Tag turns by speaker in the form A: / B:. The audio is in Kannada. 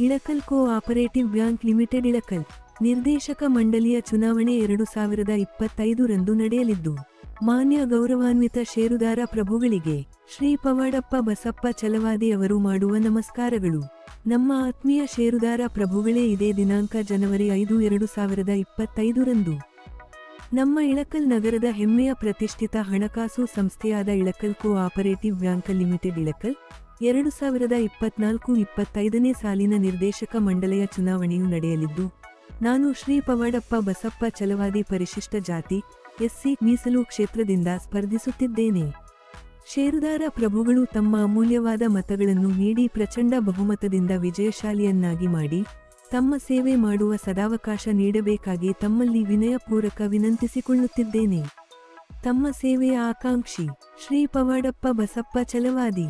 A: Ilkal cooperative bank limited Ilkal ನಿರ್ದೇಶಕ ಮಂಡಳಿಯ ಚುನಾವಣೆ ಎರಡು ಸಾವಿರದ ಇಪ್ಪತ್ತೈದರಂದು ನಡೆಯಲಿದ್ದು, ಮಾನ್ಯ ಗೌರವಾನ್ವಿತ ಷೇರುದಾರ ಪ್ರಭುಗಳಿಗೆ ಶ್ರೀ ಪವಾಡಪ್ಪ ಬಸಪ್ಪ ಚಲವಾದಿ ಅವರು ಮಾಡುವ ನಮಸ್ಕಾರಗಳು. ನಮ್ಮ ಆತ್ಮೀಯ ಷೇರುದಾರ ಪ್ರಭುಗಳೇ, ಇದೇ ದಿನಾಂಕ ಜನವರಿ ಐದು ಎರಡು ಸಾವಿರದ ಇಪ್ಪತ್ತೈದರಂದು ನಮ್ಮ ಇಳಕಲ್ ನಗರದ ಹೆಮ್ಮೆಯ ಪ್ರತಿಷ್ಠಿತ ಹಣಕಾಸು ಸಂಸ್ಥೆಯಾದ Ilkal cooperative bank limited Ilkal ಎರಡು ಸಾವಿರದ ಇಪ್ಪತ್ನಾಲ್ಕು ಇಪ್ಪತ್ತೈದನೇ ಸಾಲಿನ ನಿರ್ದೇಶಕ ಮಂಡಳಿಯ ಚುನಾವಣೆಯು ನಡೆಯಲಿದ್ದು, ನಾನು ಶ್ರೀ ಪವಾಡಪ್ಪ ಬಸಪ್ಪ ಚಲವಾದಿ ಪರಿಶಿಷ್ಟ ಜಾತಿ, ಎಸ್ಸಿ ಮೀಸಲು ಕ್ಷೇತ್ರದಿಂದ ಸ್ಪರ್ಧಿಸುತ್ತಿದ್ದೇನೆ. ಷೇರುದಾರ ಪ್ರಭುಗಳು ತಮ್ಮ ಅಮೂಲ್ಯವಾದ ಮತಗಳನ್ನು ನೀಡಿ ಪ್ರಚಂಡ ಬಹುಮತದಿಂದ ವಿಜಯಶಾಲಿಯನ್ನಾಗಿ ಮಾಡಿ, ತಮ್ಮ ಸೇವೆ ಮಾಡುವ ಸದಾವಕಾಶ ನೀಡಬೇಕಾಗಿ ತಮ್ಮಲ್ಲಿ ವಿನಯಪೂರ್ವಕ ವಿನಂತಿಸಿಕೊಳ್ಳುತ್ತಿದ್ದೇನೆ. ತಮ್ಮ ಸೇವೆಯ ಆಕಾಂಕ್ಷಿ ಶ್ರೀ ಪವಾಡಪ್ಪ ಬಸಪ್ಪ ಚಲವಾದಿ